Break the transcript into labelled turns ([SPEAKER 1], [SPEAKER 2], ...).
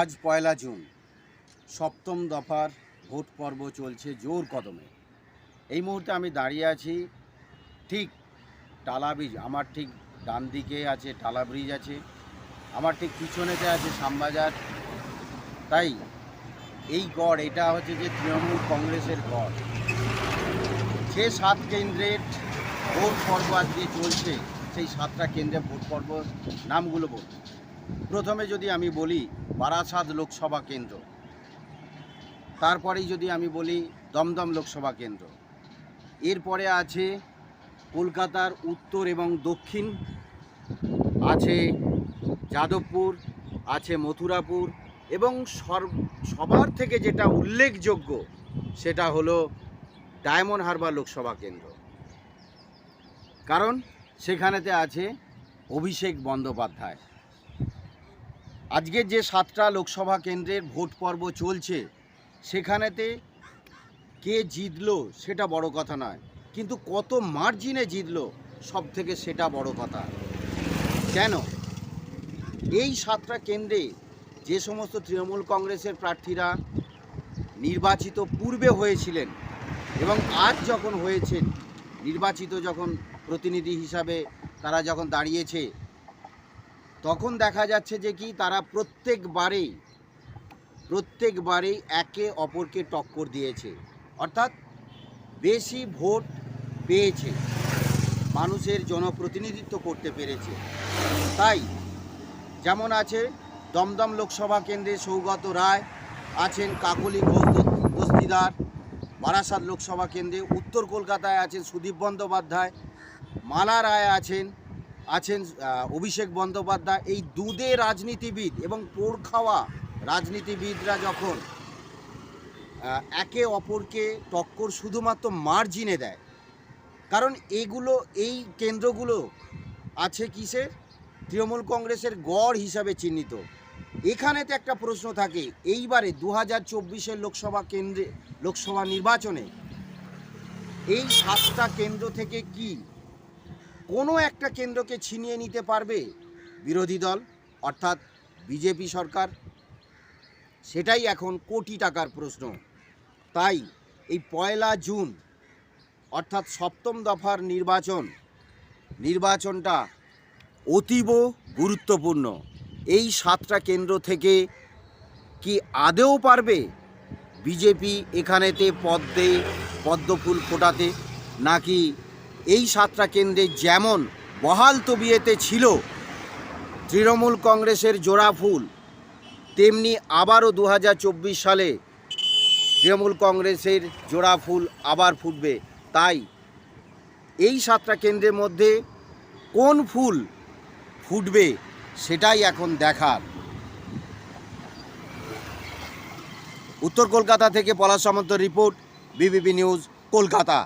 [SPEAKER 1] আজ পয়লা জুন। সপ্তম দফার ভোট পর্ব চলছে জোর কদমে। এই মুহূর্তে আমি দাঁড়িয়ে আছি ঠিক টালা ব্রিজ, আমার ঠিক ডান দিকে আছে টালা ব্রিজ আছে, আমার ঠিক পিছনেতে আছে শ্যামবাজার। তাই এই গড়, এটা হচ্ছে যে তৃণমূল কংগ্রেসের গড়। যে সাত কেন্দ্রের ভোট পর্ব আজকে চলছে, সেই সাতটা কেন্দ্রে ভোট পর্ব নামগুলো বলুন। প্রথমে যদি আমি বলি বারাসাত লোকসভা কেন্দ্র। তারপরেই যদি আমি বলি দমদম লোকসভা কেন্দ্র। এরপরে আছে কলকাতার উত্তর এবং দক্ষিণ, আছে যাদবপুর, আছে মথুরাপুর এবং সবার থেকে যেটা উল্লেখযোগ্য সেটা হলো ডায়মন্ড হারবার লোকসভা কেন্দ্র। কারণ সেখানেতে আছে অভিষেক বন্দ্যোপাধ্যায়। আজকের যে সাতটা লোকসভা কেন্দ্রের ভোট পর্ব চলছে, সেখানেতে কে জিতলো সেটা বড় কথা নয়, কিন্তু কত মার্জিনে জিতলো সব থেকে সেটা বড় কথা। কেন? এই সাতটা কেন্দ্রে যে সমস্ত তৃণমূল কংগ্রেসের প্রার্থীরা নির্বাচিত পূর্বে হয়েছিলেন এবং আজ যখন হয়েছেন, নির্বাচিত যখন প্রতিনিধি হিসাবে তারা যখন দাঁড়িয়েছে তখন দেখা যাচ্ছে যে কি, তারা প্রত্যেকবারেই প্রত্যেকবারেই একে অপরকে টক্কর দিয়েছে। অর্থাৎ বেশি ভোট পেয়েছে, মানুষের জনপ্রতিনিধিত্ব করতে পেরেছে। তাই, যেমন আছে, দমদম লোকসভা কেন্দ্রে সৌগত রায় আছেন কাকলি ঘোষ বারাসাত লোকসভা কেন্দ্রে উত্তর কলকাতায় আছেন সুদীপ বন্দ্যোপাধ্যায়। মালা রায় আছেন আছেন অভিষেক বন্দ্যোপাধ্যায়। এই দুধে রাজনীতিবিদ এবং পোড় খাওয়া রাজনীতিবিদরা যখন একে অপরকে টক্কর শুধুমাত্র মার্জিনে দেয়, কারণ এগুলো, এই কেন্দ্রগুলো আছে কিসের তৃণমূল কংগ্রেসের গড় হিসাবে চিহ্নিত। এখানেতে একটা প্রশ্ন থাকে, এইবারে দু হাজার চব্বিশের লোকসভা কেন্দ্রে, লোকসভা নির্বাচনে এই সাতটা কেন্দ্র থেকে কি কোনো একটা কেন্দ্রকে ছিনিয়ে নিতে পারবে বিরোধী দল, অর্থাৎ বিজেপি সরকার? সেটাই এখন কোটি টাকার প্রশ্ন। তাই এই পয়লা জুন, অর্থাৎ সপ্তম দফার নির্বাচন, নির্বাচনটা অতীব গুরুত্বপূর্ণ। এই সাতটা কেন্দ্র থেকে কি আদেও পারবে বিজেপি এখানেতে পদ্মে, পদ্মফুল ফোটাতে? নাকি এই সাতটা কেন্দ্রে যেমন বহাল তবিয়েতে ছিল তৃণমূল কংগ্রেসের জোড়া ফুল, তেমনি আবারও দু হাজার চব্বিশ সালে তৃণমূল কংগ্রেসের জোড়া ফুল আবার ফুটবে। তাই এই সাতটা কেন্দ্রের মধ্যে কোন ফুল ফুটবে সেটাই এখন দেখার। উত্তর কলকাতা থেকে Palash Samanta report, BBP news, Kolkata.